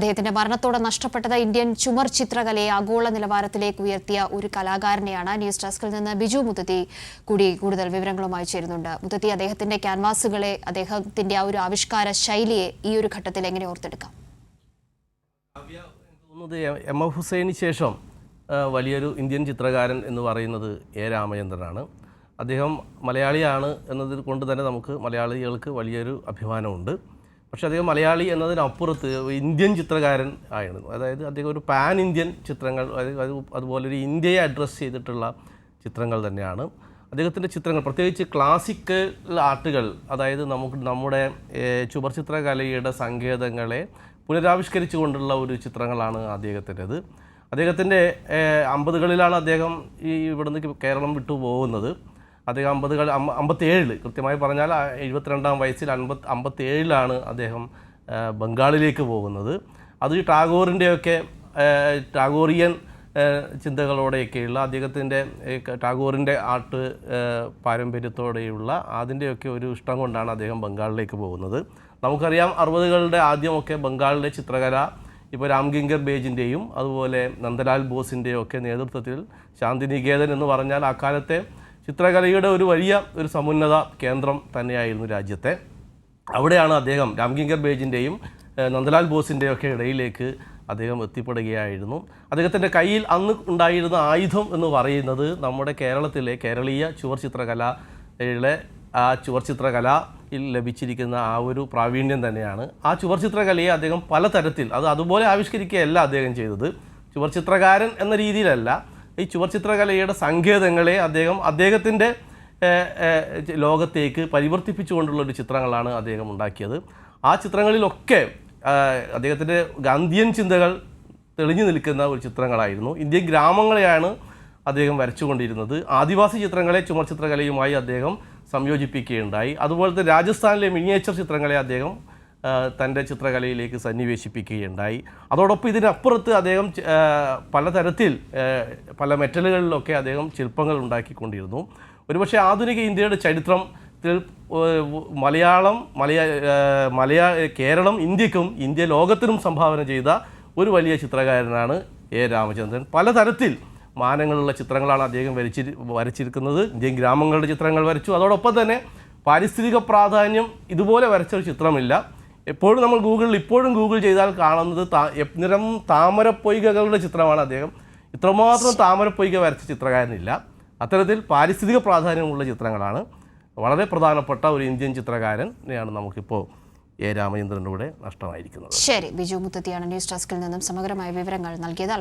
അദ്ദേഹത്തിന്റെ മരണത്തോടെ നഷ്ടപ്പെട്ടത് ഇന്ത്യൻ ചുമർ ചിത്രകലയെ ആഗോള നിലവാരത്തിലേക്ക് ഉയർത്തിയ ഒരു കലാകാരനെയാണ് ന്യൂസ് ഡെസ്കിൽ നിന്ന് ബിജു മുത്തത്തി കൂടി കൂടുതൽ വിവരങ്ങളുമായി ചേരുന്നുണ്ട്. മുത്തത്തി അദ്ദേഹത്തിന്റെ ക്യാൻവാസുകളെ അദ്ദേഹത്തിന്റെ ആ ഒരു ആവിഷ്കാര ശൈലിയെ ഈ ഒരു ഘട്ടത്തിൽ എങ്ങനെ ഓർത്തെടുക്കാം? എ- എഫ് ശേഷം വലിയൊരു ഇന്ത്യൻ ചിത്രകാരൻ എന്ന് പറയുന്നത് എ രാമചന്ദ്രനാണ്. അദ്ദേഹം മലയാളിയാണ് എന്നതിൽ കൊണ്ട് തന്നെ നമുക്ക് മലയാളികൾക്ക് വലിയൊരു അഭിമാനമുണ്ട്. പക്ഷേ അദ്ദേഹം മലയാളി എന്നതിനപ്പുറത്ത് ഇന്ത്യൻ ചിത്രകാരൻ ആയിരുന്നു. അതായത് അദ്ദേഹം ഒരു പാൻ ഇന്ത്യൻ ചിത്രങ്ങൾ അത് അത് അതുപോലെ ഒരു ഇന്ത്യയെ അഡ്രസ്സ് ചെയ്തിട്ടുള്ള ചിത്രങ്ങൾ തന്നെയാണ്. അദ്ദേഹത്തിന്റെ ചിത്രങ്ങൾ പ്രത്യേകിച്ച് ക്ലാസിക്കൽ ആർട്ടുകൾ അതായത് നമുക്ക് നമ്മുടെ ചുവർ ചിത്രകലയുടെ സങ്കേതങ്ങളെ പുനരാവിഷ്കരിച്ചു കൊണ്ടുള്ള ഒരു ചിത്രങ്ങളാണ് അദ്ദേഹത്തിന്റെത്. അദ്ദേഹത്തിന്റെ അമ്പതുകളിലാണ് അദ്ദേഹം ഈ ഇവിടുന്ന് കേരളം വിട്ടു പോകുന്നത് അദ്ദേഹം അമ്പതുകൾ അമ്പത്തി ഏഴിൽ കൃത്യമായി പറഞ്ഞാൽ എഴുപത്തിരണ്ടാം വയസ്സിൽ അൻപത് അമ്പത്തേഴിലാണ് അദ്ദേഹം ബംഗാളിലേക്ക് പോകുന്നത്. അത് ടാഗോറിന്റെയൊക്കെ ടാഗോറിയൻ ചിന്തകളോടെയൊക്കെയുള്ള അദ്ദേഹത്തിന്റെ ടാഗോറിന്റെ ആർട്ട് പാരമ്പര്യത്തോടെയുള്ള അതിന്റെയൊക്കെ ഒരു ഇഷ്ടം കൊണ്ടാണ് അദ്ദേഹം ബംഗാളിലേക്ക് പോകുന്നത്. നമുക്കറിയാം അറുപതുകളുടെ ആദ്യമൊക്കെ ബംഗാളിലെ ചിത്രകല ഇപ്പോൾ രാംഗിങ്കർ ബേജിന്റെയും അതുപോലെ നന്ദലാൽ ബോസിന്റെയും ഒക്കെ നേതൃത്വത്തിൽ ശാന്തിനികേതൻ എന്ന് പറഞ്ഞാൽ അക്കാലത്തെ ചിത്രകലയുടെ ഒരു വലിയ ഒരു സമുന്നത കേന്ദ്രം തന്നെയായിരുന്നു രാജ്യത്തെ. അവിടെയാണ് അദ്ദേഹം രാംകിങ്കർ ബേജിന്റെയും നന്ദലാൽ ബോസിന്റെയും ഒക്കെ ഇടയിലേക്ക് അദ്ദേഹം എത്തിപ്പെടുകയായിരുന്നു. അദ്ദേഹത്തിന്റെ കയ്യിൽ അന്ന് ഉണ്ടായിരുന്ന ആയുധം എന്ന് പറയുന്നത് നമ്മുടെ കേരളത്തിലെ കേരളീയ ചുവർ ചിത്രകലയിലെ ആ ചുവർ ചിത്രകലയിൽ ലഭിച്ചിരിക്കുന്ന ആ ഒരു പ്രാവീണ്യം തന്നെയാണ്. ആ ചുവർ ചിത്രകലയെ അദ്ദേഹം പലതരത്തിൽ അത് അതുപോലെ ആവിഷ്കരിക്കുകയല്ല അദ്ദേഹം ചെയ്തത്. ചുവർ ചിത്രകാരൻ എന്ന രീതിയിലല്ല ഈ ചുവർ ചിത്രകലയുടെ സങ്കേതങ്ങളെ അദ്ദേഹം അദ്ദേഹത്തിന്റെ ലോകത്തേക്ക് പരിവർത്തിപ്പിച്ചുകൊണ്ടുള്ള ഒരു ചിത്രങ്ങളാണ് അദ്ദേഹം ഉണ്ടാക്കിയത്. ആ ചിത്രങ്ങളിലൊക്കെ അദ്ദേഹത്തിന്റെ ഗാന്ധിയൻ ചിന്തകൾ തെളിഞ്ഞു നിൽക്കുന്ന ഒരു ചിത്രങ്ങളായിരുന്നു. ഇന്ത്യൻ ഗ്രാമങ്ങളെയാണ് അദ്ദേഹം വരച്ചുകൊണ്ടിരുന്നത്. ആദിവാസി ചിത്രങ്ങളെ ചുമർ ചിത്രകലയുമായി അദ്ദേഹം സംയോജിപ്പിക്കുകയുണ്ടായി. അതുപോലെ തന്നെ രാജസ്ഥാനിലെ മിനിയേച്ചർ ചിത്രങ്ങളെ അദ്ദേഹം തന്റെ ചിത്രകലയിലേക്ക് സന്നിവേശിപ്പിക്കുകയുണ്ടായി. അതോടൊപ്പം ഇതിനപ്പുറത്ത് അദ്ദേഹം പലതരത്തിൽ പല മെറ്റലുകളിലൊക്കെ അദ്ദേഹം ശില്പങ്ങൾ ഉണ്ടാക്കിക്കൊണ്ടിരുന്നു. ഒരുപക്ഷെ ആധുനിക ഇന്ത്യയുടെ ചരിത്രം മലയാളം മലയാ മലയാ കേരളം ഇന്ത്യക്കും ഇന്ത്യ ലോകത്തിനും സംഭാവന ചെയ്ത ഒരു വലിയ ചിത്രകാരനാണ് എ. രാമചന്ദ്രൻ. പലതരത്തിൽ മാനങ്ങളുള്ള ചിത്രങ്ങളാണ് അദ്ദേഹം വരച്ചി വരച്ചിരിക്കുന്നത്. ഇന്ത്യൻ ഗ്രാമങ്ങളുടെ ചിത്രങ്ങൾ വരച്ചു. അതോടൊപ്പം തന്നെ പാരിസ്ഥിതിക പ്രാധാന്യം ഇതുപോലെ വരച്ചൊരു ചിത്രമില്ല. എപ്പോഴും നമ്മൾ ഗൂഗിളിൽ ഇപ്പോഴും ഗൂഗിൾ ചെയ്താൽ കാണുന്നത് താ- നിരം താമരപ്പൊയ്കകളുടെ ചിത്രമാണ് അദ്ദേഹം. ഇത്രമാത്രം താമരപ്പൊയ്ക വരച്ച ചിത്രകാരനില്ല. അത്തരത്തിൽ പാരിസ്ഥിതിക പ്രാധാന്യമുള്ള ചിത്രങ്ങളാണ്. വളരെ പ്രധാനപ്പെട്ട ഒരു ഇന്ത്യൻ ചിത്രകാരനെയാണ് നമുക്കിപ്പോൾ എ രാമചന്ദ്രന്റെ കൂടെ നഷ്ടമായിരിക്കുന്നത്. ശരി ബിജു മുത്തത്തിയാണ് ന്യൂസ് ഡെസ്കിൽ നിന്നും സമഗ്രമായ വിവരങ്ങൾ നൽകിയത്.